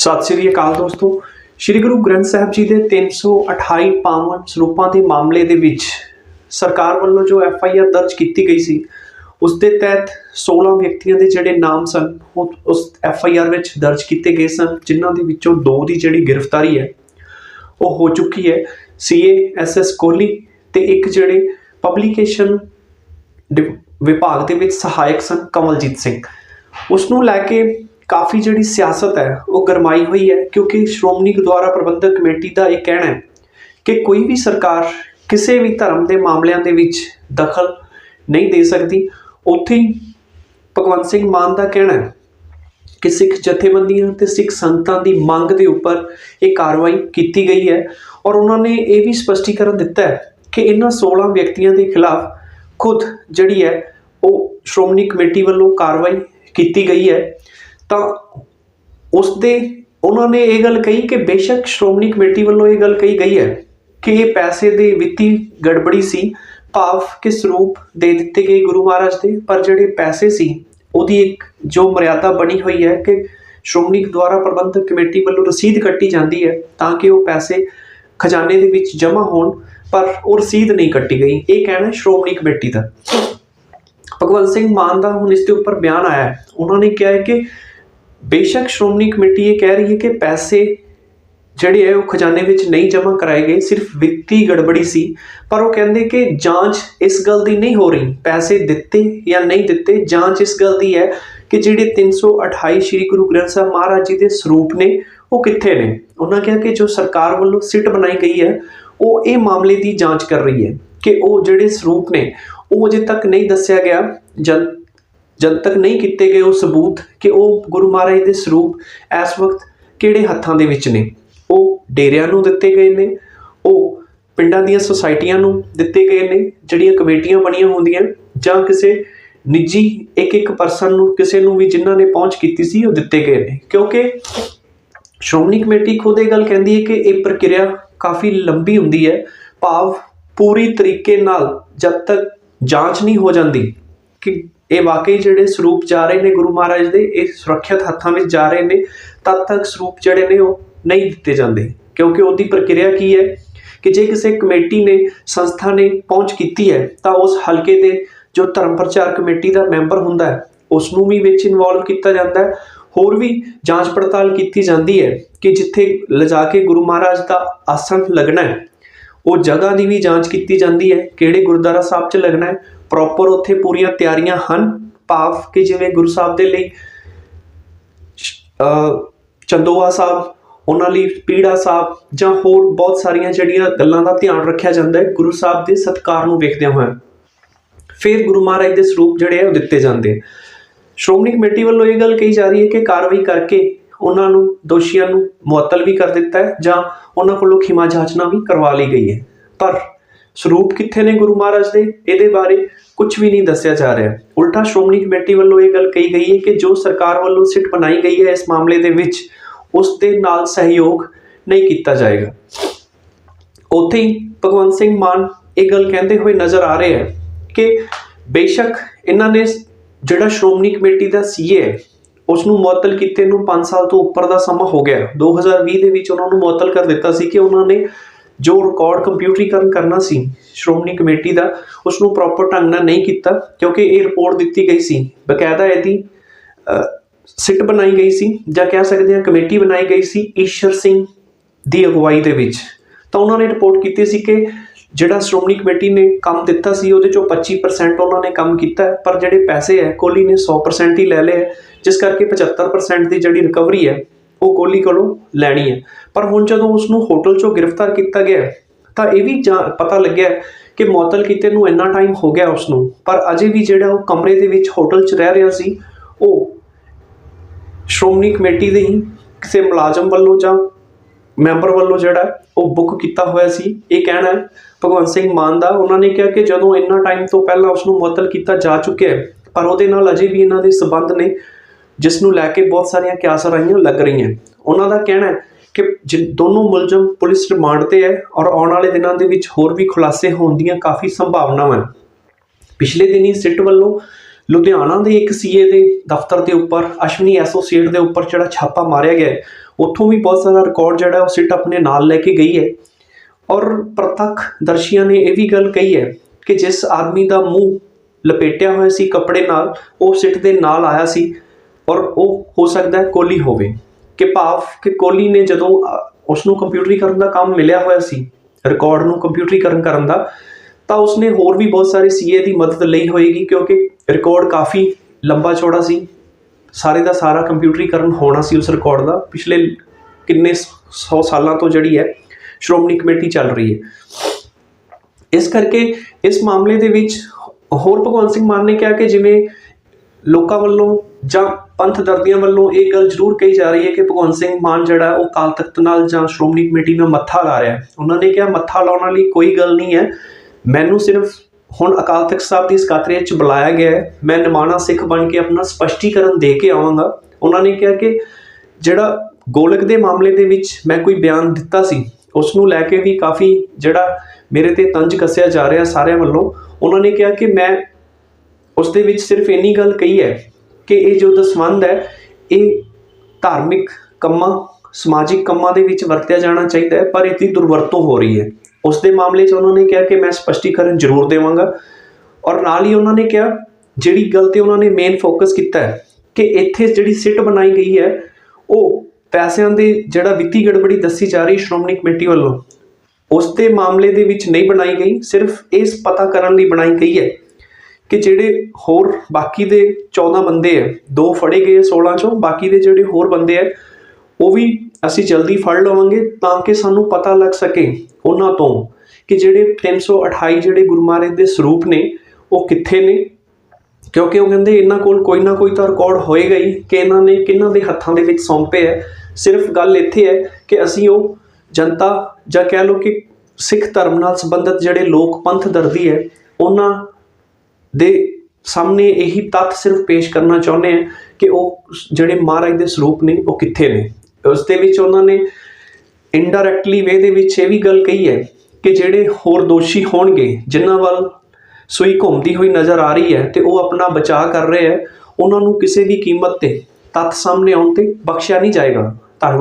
ਸਤਿ ਸ੍ਰੀ ਅਕਾਲ ਦੋਸਤੋ। ਸ੍ਰੀ ਗੁਰੂ ਗ੍ਰੰਥ ਸਾਹਿਬ ਜੀ ਦੇ 328 ਪਾਵਨ ਸਰੂਪਾਂ ਦੇ ਮਾਮਲੇ ਦੇ ਵਿੱਚ ਸਰਕਾਰ ਵੱਲੋਂ ਜੋ ਐਫ ਆਈ ਆਰ ਦਰਜ ਕੀਤੀ ਗਈ ਸੀ, ਉਸ ਦੇ ਤਹਿਤ 16 ਵਿਅਕਤੀਆਂ ਦੇ ਜਿਹੜੇ ਨਾਮ ਸਨ, ਉਹ ਉਸ ਐਫ ਆਈ ਆਰ ਵਿੱਚ ਦਰਜ ਕੀਤੇ ਗਏ ਸਨ, ਜਿਨ੍ਹਾਂ ਦੇ ਵਿੱਚੋਂ ਦੋ ਦੀ ਜਿਹੜੀ ਗ੍ਰਿਫਤਾਰੀ ਹੈ, ਉਹ ਹੋ ਚੁੱਕੀ ਹੈ। C A, S S Kohli ਤੇ ਇੱਕ ਜਿਹੜੇ ਪਬਲੀਕੇਸ਼ਨ ਡਿ- ਵਿਭਾਗ ਦੇ ਵਿੱਚ ਸਹਾਇਕ ਸਨ, ਕਮਲਜੀਤ ਸਿੰਘ। ਉਸ ਨੂੰ ਲੈ ਕੇ ਕਾਫੀ ਜਿਹੜੀ ਸਿਆਸਤ ਹੈ, ਉਹ ਗਰਮਾਈ ਹੋਈ ਹੈ ਕਿਉਂਕਿ ਸ਼੍ਰੋਮਣੀ ਗੁਰਦੁਆਰਾ ਪ੍ਰਬੰਧਕ ਕਮੇਟੀ ਦਾ ਇਹ ਕਹਿਣਾ ਹੈ ਕਿ ਕੋਈ ਵੀ ਸਰਕਾਰ ਕਿਸੇ ਵੀ ਧਰਮ ਦੇ ਮਾਮਲਿਆਂ ਦੇ ਵਿੱਚ ਦਖਲ ਨਹੀਂ ਦੇ ਸਕਦੀ। ਉੱਥੇ ਭਗਵੰਤ ਸਿੰਘ ਮਾਨ ਦਾ ਕਹਿਣਾ ਹੈ ਕਿ ਸਿੱਖ ਜਥੇਬੰਦੀਆਂ ਤੇ ਸਿੱਖ ਸੰਗਤਾਂ ਦੀ ਮੰਗ ਦੇ ਉੱਪਰ ਇਹ ਕਾਰਵਾਈ ਕੀਤੀ ਗਈ ਹੈ ਔਰ ਉਹਨਾਂ ਨੇ ਇਹ ਵੀ ਸਪਸ਼ਟੀਕਰਨ ਦਿੱਤਾ ਹੈ ਕਿ ਇਹਨਾਂ 16 ਵਿਅਕਤੀਆਂ ਦੇ ਖਿਲਾਫ ਖੁਦ ਜਿਹੜੀ ਹੈ, ਉਹ ਸ਼੍ਰੋਮਣੀ ਕਮੇਟੀ ਵੱਲੋਂ ਕਾਰਵਾਈ ਕੀਤੀ ਗਈ ਹੈ। ਤਾਂ ਉਸ ਦੇ ਉਹਨਾਂ ਨੇ ਇਹ ਗੱਲ ਕਹੀ ਕਿ ਬੇਸ਼ੱਕ ਸ਼੍ਰੋਮਣੀ ਕਮੇਟੀ ਵੱਲੋਂ ਇਹ ਗੱਲ ਕਹੀ ਗਈ ਹੈ ਕਿ ਇਹ ਪੈਸੇ ਦੇ ਵਿੱਤੀ ਗੜਬੜੀ ਸੀ, ਭਾਵ ਕਿ ਸਰੂਪ ਦੇ ਦਿੱਤੇ ਗਏ ਗੁਰੂ ਮਹਾਰਾਜ ਦੇ, ਪਰ ਜਿਹੜੇ ਪੈਸੇ ਸੀ, ਉਹਦੀ ਇੱਕ ਜੋ ਮਰਿਆਦਾ ਬਣੀ ਹੋਈ ਹੈ ਕਿ ਸ਼੍ਰੋਮਣੀ ਗੁਰਦੁਆਰਾ ਪ੍ਰਬੰਧਕ ਕਮੇਟੀ ਵੱਲੋਂ ਰਸੀਦ ਕੱਟੀ ਜਾਂਦੀ ਹੈ ਤਾਂ ਕਿ ਉਹ ਪੈਸੇ ਖਜ਼ਾਨੇ ਦੇ ਵਿੱਚ ਜਮ੍ਹਾਂ ਹੋਣ, ਪਰ ਉਹ ਰਸੀਦ ਨਹੀਂ ਕੱਟੀ ਗਈ। ਇਹ ਕਹਿਣਾ ਸ਼੍ਰੋਮਣੀ ਕਮੇਟੀ ਦਾ। ਭਗਵੰਤ ਸਿੰਘ ਮਾਨ ਦਾ ਹੁਣ ਇਸ ਦੇ ਉੱਪਰ ਬਿਆਨ ਆਇਆ ਹੈ। ਉਹਨਾਂ ਨੇ ਕਿਹਾ ਹੈ ਕਿ ਬੇਸ਼ੱਕ ਸ਼੍ਰੋਮਣੀ ਕਮੇਟੀ ਇਹ ਕਹਿ ਰਹੀ ਹੈ ਕਿ ਪੈਸੇ ਜਿਹੜੇ ਹੈ ਉਹ ਖਜ਼ਾਨੇ ਵਿੱਚ ਨਹੀਂ ਜਮ੍ਹਾਂ ਕਰਾਏ ਗਏ, ਸਿਰਫ ਵਿੱਤੀ ਗੜਬੜੀ ਸੀ। ਪਰ ਉਹ ਕਹਿੰਦੇ ਕਿ ਜਾਂਚ ਇਸ ਗੱਲ ਦੀ ਨਹੀਂ ਹੋ ਰਹੀ, ਪੈਸੇ ਦਿੱਤੇ ਜਾਂ ਨਹੀਂ ਦਿੱਤੇ, ਜਾਂਚ ਇਸ ਗੱਲ ਦੀ ਹੈ ਕਿ ਜਿਹੜੇ 328 ਸ੍ਰੀ ਗੁਰੂ ਗ੍ਰੰਥ ਸਾਹਿਬ ਮਹਾਰਾਜ ਜੀ ਦੇ ਸਰੂਪ ਨੇ, ਉਹ ਕਿੱਥੇ ਨੇ? ਉਹਨਾਂ ਕਿਹਾ ਕਿ ਜੋ ਸਰਕਾਰ ਵੱਲੋਂ ਸਿੱਟ ਬਣਾਈ ਗਈ ਹੈ, ਉਹ ਇਹ ਮਾਮਲੇ ਦੀ ਜਾਂਚ ਕਰ ਰਹੀ ਹੈ ਕਿ ਉਹ ਜਿਹੜੇ ਸਰੂਪ ਨੇ, ਉਹ ਅਜੇ ਤੱਕ ਨਹੀਂ ਦੱਸਿਆ ਗਿਆ। ਜਦ ਜਦ ਤੱਕ ਨਹੀਂ ਕੀਤੇ ਗਏ ਉਹ ਸਬੂਤ ਕਿ ਉਹ ਗੁਰੂ ਮਹਾਰਾਜ ਦੇ ਸਰੂਪ ਇਸ ਵਕਤ ਕਿਹੜੇ ਹੱਥਾਂ ਦੇ ਵਿੱਚ ਨੇ? ਉਹ ਡੇਰਿਆਂ ਨੂੰ ਦਿੱਤੇ ਗਏ ਨੇ, ਉਹ ਪਿੰਡਾਂ ਦੀਆਂ ਸੁਸਾਇਟੀਆਂ ਨੂੰ ਦਿੱਤੇ ਗਏ ਨੇ, ਜਿਹੜੀਆਂ ਕਮੇਟੀਆਂ ਬਣੀਆਂ ਹੁੰਦੀਆਂ, ਜਾਂ ਕਿਸੇ ਨਿੱਜੀ ਇੱਕ ਇੱਕ ਪਰਸਨ ਨੂੰ, ਕਿਸੇ ਨੂੰ ਵੀ ਜਿਨ੍ਹਾਂ ਨੇ ਪਹੁੰਚ ਕੀਤੀ ਸੀ, ਉਹ ਦਿੱਤੇ ਗਏ ਨੇ। ਕਿਉਂਕਿ ਸ਼੍ਰੋਮਣੀ ਕਮੇਟੀ ਖੁਦ ਇਹ ਗੱਲ ਕਹਿੰਦੀ ਹੈ ਕਿ ਇਹ ਪ੍ਰਕਿਰਿਆ ਕਾਫੀ ਲੰਬੀ ਹੁੰਦੀ ਹੈ, ਭਾਵ ਪੂਰੀ ਤਰੀਕੇ ਨਾਲ ਜਦ ਤੱਕ ਜਾਂਚ ਨਹੀਂ ਹੋ ਜਾਂਦੀ ਕਿ ਇਹ ਵਾਕਈ ਜਿਹੜੇ ਸਰੂਪ ਜਾ ਰਹੇ ਨੇ ਗੁਰੂ ਮਹਾਰਾਜ ਦੇ, ਇਹ ਸੁਰੱਖਿਅਤ ਹੱਥਾਂ ਵਿੱਚ ਜਾ ਰਹੇ ਨੇ, ਤਦ ਤੱਕ ਸਰੂਪ ਜਿਹੜੇ ਨੇ ਉਹ ਨਹੀਂ ਦਿੱਤੇ ਜਾਂਦੇ। ਕਿਉਂਕਿ ਉਹਦੀ ਪ੍ਰਕਿਰਿਆ ਕੀ ਹੈ? ਕਿ ਜੇ ਕਿਸੇ ਕਮੇਟੀ ਨੇ, ਸੰਸਥਾ ਨੇ ਪਹੁੰਚ ਕੀਤੀ ਹੈ, ਤਾਂ ਉਸ ਹਲਕੇ ਦੇ ਜੋ ਧਰਮ ਪ੍ਰਚਾਰ ਕਮੇਟੀ ਦਾ ਮੈਂਬਰ ਹੁੰਦਾ ਹੈ ਉਸ ਨੂੰ ਵੀ ਵਿੱਚ ਇਨਵੋਲਵ ਕੀਤਾ ਜਾਂਦਾ ਹੈ। ਹੋਰ ਵੀ ਜਾਂਚ ਪੜਤਾਲ ਕੀਤੀ ਜਾਂਦੀ ਹੈ ਕਿ ਜਿੱਥੇ ਲਿਜਾ ਕੇ ਗੁਰੂ ਮਹਾਰਾਜ ਦਾ ਆਸਣ ਲੱਗਣਾ ਹੈ, ਉਹ ਜਗ੍ਹਾ ਦੀ ਵੀ ਜਾਂਚ ਕੀਤੀ ਜਾਂਦੀ ਹੈ, ਕਿਹੜੇ ਗੁਰਦੁਆਰਾ ਸਾਹਿਬ 'ਚ ਲੱਗਣਾ ਹੈ ਪ੍ਰੋਪਰ ਉੱਥੇ ਪੂਰੀਆਂ ਤਿਆਰੀਆਂ ਹਨ। ਭਾਵ ਕਿ ਜਿਵੇਂ ਗੁਰੂ ਸਾਹਿਬ ਦੇ ਲਈ ਚੰਦੋਆ ਸਾਹਿਬ, ਉਹਨਾਂ ਲਈ ਪੀੜਾ ਸਾਹਿਬ ਜਾਂ ਹੋਰ ਬਹੁਤ ਸਾਰੀਆਂ ਜਿਹੜੀਆਂ ਗੱਲਾਂ ਦਾ ਧਿਆਨ ਰੱਖਿਆ ਜਾਂਦਾ ਹੈ, ਗੁਰੂ ਸਾਹਿਬ ਦੇ ਸਤਕਾਰ ਨੂੰ ਵੇਖਦਿਆਂ ਹੋਇਆਂ। ਫਿਰ ਗੁਰੂ ਮਹਾਰਾਜ ਦੇ ਸਰੂਪ ਜਿਹੜੇ ਆ ਉਹ ਦਿੱਤੇ ਜਾਂਦੇ ਆ। ਸ਼੍ਰੋਮਣੀ ਕਮੇਟੀ ਵੱਲੋਂ ਇਹ ਗੱਲ ਕਹੀ ਜਾ ਰਹੀ ਹੈ ਕਿ ਕਾਰਵਾਈ ਕਰਕੇ ਉਹਨਾਂ ਨੂੰ, ਦੋਸ਼ੀਆਂ ਨੂੰ ਮੁਅੱਤਲ ਵੀ ਕਰ ਦਿੱਤਾ ਹੈ ਜਾਂ ਉਹਨਾਂ ਕੋਲੋਂ ਖਿਮਾ ਜਾਚਨਾ ਵੀ ਕਰਵਾ ਲਈ ਗਈ ਹੈ। ਪਰ ਸਰੂਪ ਕਿੱਥੇ ਨੇ ਗੁਰੂ ਮਹਾਰਾਜ ਦੇ? ਇਹਦੇ ਬਾਰੇ ਕੁਝ ਵੀ ਨਹੀਂ ਦੱਸਿਆ ਜਾ ਰਿਹਾ। ਉਲਟਾ ਸ਼੍ਰੋਮਣੀ ਕਮੇਟੀ ਵੱਲੋਂ ਇਹ ਗੱਲ ਕਹੀ ਗਈ ਹੈ ਕਿ ਜੋ ਸਰਕਾਰ ਵੱਲੋਂ ਸਿੱਟ ਬਣਾਈ ਗਈ ਹੈ ਇਸ ਮਾਮਲੇ ਦੇ ਵਿੱਚ, ਉਸ ਦੇ ਨਾਲ ਸਹਿਯੋਗ ਨਹੀਂ ਕੀਤਾ ਜਾਏਗਾ। ਉੱਥੇ ਹੀ ਭਗਵੰਤ ਸਿੰਘ ਮਾਨ ਇਹ ਗੱਲ ਕਹਿੰਦੇ ਹੋਏ ਨਜ਼ਰ ਆ ਰਹੇ ਹੈ ਕਿ ਬੇਸ਼ੱਕ ਇਹਨਾਂ ਨੇ ਜਿਹੜਾ ਸ਼੍ਰੋਮਣੀ ਕਮੇਟੀ ਦਾ ਸੀਏ ਹੈ ਉਸ ਨੂੰ ਮੁਅੱਤਲ ਕੀਤੇ ਨੂੰ 5 ਸਾਲ ਤੋਂ ਉੱਪਰ ਦਾ ਸਮਾਂ ਹੋ ਗਿਆ। 2020 ਦੇ ਵਿੱਚ ਉਹਨਾਂ ਨੂੰ ਮੁਅੱਤਲ ਕਰ ਦਿੱਤਾ ਸੀ ਕਿ ਉਹਨਾਂ ਨੇ ਜੋ ਰਿਕਾਰਡ ਕੰਪਿਊਟਰੀਕਰਨ ਕਰਨਾ ਸੀ ਸ਼੍ਰੋਮਣੀ ਕਮੇਟੀ ਦਾ ਉਸ ਨੂੰ ਪ੍ਰੋਪਰ ਢੰਗ ਨਾਲ ਨਹੀਂ ਕੀਤਾ ਕਿਉਂਕਿ ਇਹ ਰਿਪੋਰਟ ਦਿੱਤੀ ਗਈ ਸੀ। ਬਕਾਇਦਾ ਇਹਦੀ ਸਿੱਟ ਬਣਾਈ ਗਈ ਸੀ ਜਾਂ ਕਹਿ ਸਕਦੇ ਹਾਂ ਕਮੇਟੀ ਬਣਾਈ ਗਈ ਸੀ ਈਸ਼ਰ ਸਿੰਘ ਦੀ ਅਗਵਾਈ ਦੇ ਵਿੱਚ। ਤਾਂ ਉਹਨਾਂ ਨੇ ਰਿਪੋਰਟ ਕੀਤੀ ਸੀ ਕਿ ਜਿਹੜਾ ਸ਼੍ਰੋਮਣੀ ਕਮੇਟੀ ਨੇ ਕੰਮ ਦਿੱਤਾ ਸੀ ਉਹਦੇ ਚੋਂ 25% ਉਹਨਾਂ ਨੇ ਕੰਮ ਕੀਤਾ ਪਰ ਜਿਹੜੇ ਪੈਸੇ ਹੈ ਕੋਹਲੀ ਨੇ 100% ਹੀ ਲੈ ਲਏ ਹੈ, ਜਿਸ ਕਰਕੇ 75% ਦੀ ਜਿਹੜੀ ਰਿਕਵਰੀ ਹੈ ਉਹ ਕੋਹਲੀ ਕੋਲੋਂ ਲੈਣੀ ਹੈ। ਪਰ ਹੁਣ ਜਦੋਂ ਉਸ ਨੂੰ ਹੋਟਲ ਚੋਂ ਗ੍ਰਿਫਤਾਰ ਕੀਤਾ ਗਿਆ, ਤਾਂ ਇਹ ਵੀ ਜਾਂ- ਪਤਾ ਲੱਗਿਆ ਕਿ ਮੁਅੱਤਲ ਕੀਤੇ ਨੂੰ ਇੰਨਾ ਟਾਈਮ ਹੋ ਗਿਆ ਉਸ ਨੂੰ ਪਰ ਅਜੇ ਵੀ ਜਿਹੜਾ ਉਹ ਕਮਰੇ ਦੇ ਵਿੱਚ ਹੋਟਲ 'ਚ ਰਹਿ ਰਿਹਾ ਸੀ, ਉਹ ਸ਼੍ਰੋਮਣੀ ਕਮੇਟੀ ਦੇ ਹੀ ਕਿਸੇ ਮੁਲਾਜ਼ਮ ਵੱਲੋਂ ਜਾਂ ਮੈਂਬਰ ਵੱਲੋਂ ਜਿਹੜਾ ਉਹ ਬੁੱਕ ਕੀਤਾ ਹੋਇਆ ਸੀ, ਇਹ ਕਹਿਣਾ ਹੈ, ਭਗਵੰਤ ਸਿੰਘ ਮਾਨ ਦਾ। ਉਹਨਾਂ ਨੇ ਕਿਹਾ ਕਿ ਜਦੋਂ ਇੰਨਾ ਟਾਈਮ ਤੋਂ ਪਹਿਲਾਂ ਉਸ ਨੂੰ ਮੁਅੱਤਲ ਕੀਤਾ ਜਾ ਚੁੱਕਿਆ ਹੈ, ਪਰ ਉਹਦੇ ਨਾਲ ਅਜੇ ਵੀ ਇਹਨਾਂ ਦੇ ਸਬੰਧ ਨੇ ਜਿਸ ਨੂੰ ਲੈ ਕੇ ਬਹੁਤ ਸਾਰੀਆਂ ਕਿਆਸਰਾਈਆਂ ਲੱਗ ਰਹੀਆਂ। ਉਹਨਾਂ ਦਾ ਕਹਿਣਾ ਹੈ ਕਿ ਜਿ- ਦੋਨੋਂ ਮੁਲਜ਼ਮ ਪੁਲਿਸ ਰਿਮਾਂਡ ਤੇ ਹੈ ਔਰ ਆਉਣ ਵਾਲੇ ਦਿਨਾਂ ਦੇ ਵਿੱਚ ਹੋਰ ਵੀ ਖੁਲਾਸੇ ਹੋਣ ਦੀਆਂ ਕਾਫੀ ਸੰਭਾਵਨਾਵਾਂ ਹਨ। ਪਿਛਲੇ ਦਿਨੀ ਸਿੱਟ ਵੱਲੋਂ ਲੁਧਿਆਣਾ ਦੇ ਇੱਕ ਸੀਏ ਦੇ ਦਫ਼ਤਰ ਦੇ ਉੱਪਰ ਅਸ਼ਵਨੀ ਐਸੋਸੀਏਟ ਦੇ ਉੱਪਰ ਜਿਹੜਾ ਛਾਪਾ ਮਾਰਿਆ ਗਿਆ ਹੈ, ਉੱਥੋਂ ਵੀ ਬਹੁਤ ਸਾਰਾ ਰਿਕਾਰਡ ਜਿਹੜਾ ਉਹ ਸਿੱਟ ਆਪਣੇ ਨਾਲ ਲੈ ਕੇ ਗਈ ਹੈ। ਔਰ ਪ੍ਰਤੱਖ ਦਰਸ਼ੀਆਂ ਨੇ ਇਹ ਵੀ ਗੱਲ ਕਹੀ ਹੈ ਕਿ ਜਿਸ ਆਦਮੀ ਦਾ ਮੂੰਹ ਲਪੇਟਿਆ ਹੋਇਆ ਸੀ ਕੱਪੜੇ ਨਾਲ ਉਹ ਸਿੱਟ ਦੇ ਨਾਲ ਆਇਆ ਸੀ। ਔਰ ਉਹ ਹੋ ਸਕਦਾ ਹੈ ਕੋਲੀ ਹੋਵੇ ਕਿ ਭਾਵ ਕਿ ਕੋਲੀ ਨੇ ਜਦੋਂ ਅ, ਉਸ ਨੂੰ ਕੰਪਿਊਟਰੀਕਰਨ ਦਾ ਕੰਮ ਮਿਲਿਆ ਹੋਇਆ ਸੀ ਰਿਕਾਰਡ ਨੂੰ ਕੰਪਿਊਟਰੀਕਰਨ ਕਰਨ ਦਾ ਤਾਂ ਉਸਨੇ ਹੋਰ ਵੀ ਬਹੁਤ ਸਾਰੇ ਸੀਏ ਦੀ ਮਦਦ ਲਈ ਹੋਏਗੀ ਕਿਉਂਕਿ ਰਿਕਾਰਡ ਕਾਫੀ ਲੰਬਾ ਚੌੜਾ ਸੀ। ਸਾਰੇ ਦਾ ਸਾਰਾ ਕੰਪਿਊਟਰੀਕਰਨ ਹੋਣਾ ਸੀ ਉਸ ਰਿਕਾਰਡ ਦਾ। ਪਿਛਲੇ ਕਿੰਨੇ 100 ਸਾਲਾਂ ਤੋਂ ਜਿਹੜੀ ਹੈ ਸ਼੍ਰੋਮਣੀ ਕਮੇਟੀ ਚੱਲ ਰਹੀ ਹੈ। ਇਸ ਕਰਕੇ ਇਸ ਮਾਮਲੇ ਦੇ ਵਿੱਚ ਹੋਰ ਭਗਵੰਤ ਸਿੰਘ ਮਾਨ ਨੇ ਕਿਹਾ ਕਿ ਜਿਵੇਂ ਲੋਕਾਂ ਵੱਲੋਂ ਜਾਂ ਪੰਥ ਦਰਦੀਆਂ ਵੱਲੋਂ ਇਹ ਗੱਲ ਜ਼ਰੂਰ ਕਹੀ ਜਾ ਰਹੀ ਹੈ ਕਿ ਭਗਵੰਤ ਸਿੰਘ ਮਾਨ ਜਿਹੜਾ ਉਹ ਕਾਲ ਤਖਤ ਨਾਲ ਜਾਂ ਸ਼੍ਰੋਮਣੀ ਕਮੇਟੀ ਨਾਲ ਮੱਥਾ ਲਾ ਰਿਹਾ ਉਹਨਾਂ ਨੇ ਕਿਹਾ, ਮੱਥਾ ਲਾਉਣ ਵਾਲੀ ਕੋਈ ਗੱਲ ਨਹੀਂ ਹੈ। ਮੈਨੂੰ ਸਿਰਫ ਹੁਣ ਅਕਾਲ ਤਖਤ ਸਾਹਿਬ ਦੀ ਸਕਾਤਰੀਅਤ ਚ ਬੁਲਾਇਆ ਗਿਆ ਹੈ। ਮੈਂ ਨਿਮਾਣਾ ਸਿੱਖ ਬਣ ਕੇ ਆਪਣਾ ਸਪਸ਼ਟੀਕਰਨ ਦੇ ਕੇ ਆਵਾਂਗਾ। ਉਹਨਾਂ ਨੇ ਕਿਹਾ ਕਿ ਜਿਹੜਾ ਗੋਲਕ ਦੇ ਮਾਮਲੇ ਦੇ ਵਿੱਚ ਮੈਂ ਕੋਈ ਬਿਆਨ ਦਿੱਤਾ ਸੀ ਉਸ ਨੂੰ ਲੈ ਕੇ ਵੀ ਕਾਫੀ ਜਿਹੜਾ ਮੇਰੇ ਤੇ ਤੰਜ ਕੱਸਿਆ ਜਾ ਰਿਹਾ ਸਾਰਿਆਂ ਵੱਲੋਂ। ਉਹਨਾਂ ਨੇ ਕਿਹਾ ਕਿ ਮੈਂ ਉਸ ਦੇ ਵਿੱਚ ਸਿਰਫ ਇੰਨੀ ਗੱਲ ਕਹੀ ਹੈ ਕਿ ਇਹ ਜੋ ਦਸਵੰਧ ਹੈ, ਇਹ ਧਾਰਮਿਕ ਕੰਮਾਂ, ਸਮਾਜਿਕ ਕੰਮਾਂ ਦੇ ਵਿੱਚ ਵਰਤਿਆ ਜਾਣਾ ਚਾਹੀਦਾ ਹੈ, ਪਰ ਇਸਦੀ ਦੁਰਵਰਤੋਂ ਹੋ ਰਹੀ ਹੈ। ਉਸ ਦੇ ਮਾਮਲੇ 'ਚ ਉਹਨਾਂ ਨੇ ਕਿਹਾ ਕਿ ਮੈਂ ਸਪਸ਼ਟੀਕਰਨ ਜ਼ਰੂਰ ਦੇਵਾਂਗਾ ਔਰ ਨਾਲ ਹੀ ਉਹਨਾਂ ਨੇ ਕਿਹਾ, ਜਿਹੜੀ ਗੱਲ ਤੇ ਉਹਨਾਂ ਨੇ ਮੇਨ ਫੋਕਸ ਕੀਤਾ ਹੈ, ਕਿ ਇੱਥੇ ਜਿਹੜੀ ਸਿੱਟ ਬਣਾਈ ਗਈ ਹੈ, ਉਹ ਪੈਸਿਆਂ ਦੇ ਜਿਹੜਾ ਵਿੱਤੀ ਗੜਬੜੀ ਦੱਸੀ ਜਾ ਰਹੀ ਸ਼੍ਰੋਮਣੀ ਕਮੇਟੀ ਵੱਲੋਂ ਉਸ ਦੇ ਮਾਮਲੇ ਦੇ ਵਿੱਚ ਨਹੀਂ ਬਣਾਈ ਗਈ, ਸਿਰਫ ਇਸ ਪਤਾ ਕਰਨ ਲਈ ਬਣਾਈ ਗਈ ਹੈ ਕਿ ਜਿਹੜੇ ਹੋਰ ਬਾਕੀ ਦੇ 14 ਬੰਦੇ ਹੈ ਦੋ ਫੜੇ ਗਏ 16 ਚੋਂ, ਬਾਕੀ ਦੇ ਜਿਹੜੇ ਹੋਰ ਬੰਦੇ ਹੈ ਉਹ ਵੀ ਅਸੀਂ ਜਲਦੀ ਫੜ ਲਵਾਂਗੇ ਤਾਂ ਕਿ ਸਾਨੂੰ ਪਤਾ ਲੱਗ ਸਕੇ ਉਹਨਾਂ ਤੋਂ ਕਿ ਜਿਹੜੇ 328 ਜਿਹੜੇ ਗੁਰੂ ਮਹਾਰਾਜ ਦੇ ਸਰੂਪ ਨੇ, ਉਹ ਕਿੱਥੇ ਨੇ। ਕਿਉਂਕਿ ਉਹ ਕਹਿੰਦੇ ਇਹਨਾਂ ਕੋਲ ਕੋਈ ਨਾ ਕੋਈ ਤਾਂ ਰਿਕਾਰਡ ਹੋਏਗਾ ਹੀ ਕਿ ਇਹਨਾਂ ਨੇ ਕਿਹਨਾਂ ਦੇ ਹੱਥਾਂ ਦੇ ਵਿੱਚ ਸੌਂਪੇ ਹੈ ਸਿਰਫ ਗੱਲ ਇੱਥੇ ਹੈ ਕਿ ਅਸੀਂ ਉਹ ਜਨਤਾ ਜਾਂ ਕਹਿ ਲਓ ਕਿ ਸਿੱਖ ਧਰਮ ਨਾਲ ਸੰਬੰਧਿਤ ਜਿਹੜੇ ਲੋਕ ਪੰਥ ਦਰਦੀ ਹੈ, ਉਹਨਾਂ ਦੇ ਸਾਹਮਣੇ ਇਹੀ ਤੱਥ ਸਿਰਫ ਪੇਸ਼ ਕਰਨਾ ਚਾਹੁੰਦੇ ਆ ਕਿ ਉਹ ਜਿਹੜੇ ਮਹਾਰਾਜ ਦੇ ਸਰੂਪ ਨੇ, ਉਹ ਕਿੱਥੇ ਨੇ? ਉਸ ਦੇ ਵਿੱਚ ਉਹਨਾਂ ਨੇ ਇਨਡਾਇਰੈਕਟਲੀ ਵੇ ਦੇ ਵਿੱਚ ਇਹ ਵੀ ਗੱਲ ਕਹੀ ਹੈ ਕਿ ਜਿਹੜੇ ਹੋਰ ਦੋਸ਼ੀ ਹੋਣਗੇ, ਜਿਨ੍ਹਾਂ ਵੱਲ ਸੂਈ ਘੁੰਮਦੀ ਹੋਈ ਨਜ਼ਰ ਆ ਰਹੀ ਹੈ ਤੇ ਉਹ ਆਪਣਾ ਬਚਾਅ ਕਰ ਰਹੇ ਹੈ, ਉਹਨਾਂ ਨੂੰ ਕਿਸੇ ਵੀ ਕੀਮਤ ਤੇ ਤੱਥ ਸਾਹਮਣੇ ਆਉਣ ਤੇ ਬਖਸ਼ਿਆ ਨਹੀਂ ਜਾਏਗਾ। ਧੰਨਵਾਦ।